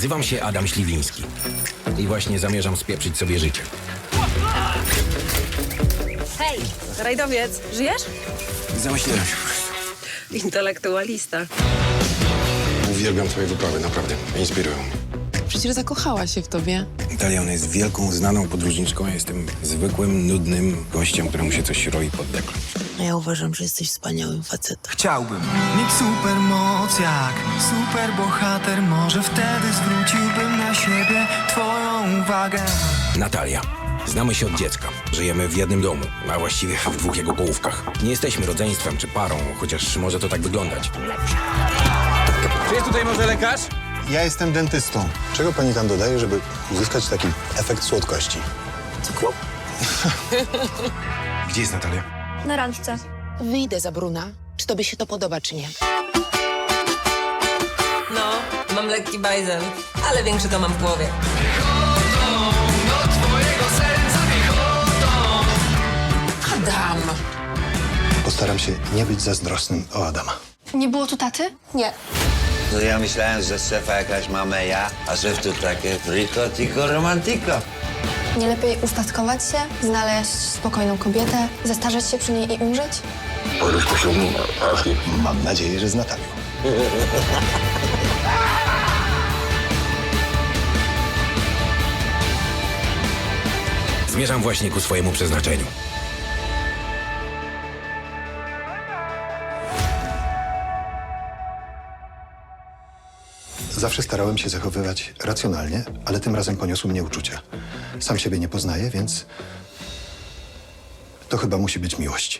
Nazywam się Adam Śliwiński i właśnie zamierzam spieprzyć sobie życie. Hej, rajdowiec, żyjesz? Zamyśliłem się po prostu. Intelektualista. Uwielbiam twoje wyprawy, naprawdę. Inspirują mnie. Przecież zakochała się w tobie. Italiana jest wielką, znaną podróżniczką, a jestem zwykłym, nudnym gościem, któremu się coś roi pod deklem. A ja uważam, że jesteś wspaniałym facetem. Chciałbym mieć supermoc jak superbohater Może wtedy zwróciłbym na siebie twoją uwagę Natalia. Znamy się od dziecka. Żyjemy w jednym domu, a właściwie w dwóch jego połówkach. Nie jesteśmy rodzeństwem czy parą, chociaż może to tak wyglądać. Czy jest tutaj może lekarz? Ja jestem dentystą. Czego pani tam dodaje, żeby uzyskać taki efekt słodkości? Cukru? Gdzie jest Natalia? Na randce. Wyjdę za Bruna. Czy tobie się to podoba, czy nie? Mam lekki bajzel, ale większy to mam w głowie. Adam! Postaram się nie być zazdrosnym o Adama. Nie było tu taty? Nie. No ja myślałem, że szefa jakaś mamy ja, a szef tu takie rico, tico, romantiko. Nie lepiej ustatkować się, znaleźć spokojną kobietę, zestarzeć się przy niej i umrzeć? Mam nadzieję, że z Natalią. Zmierzam właśnie ku swojemu przeznaczeniu. Zawsze starałem się zachowywać racjonalnie, ale tym razem poniosły mnie uczucia. Sam siebie nie poznaję, więc to chyba musi być miłość.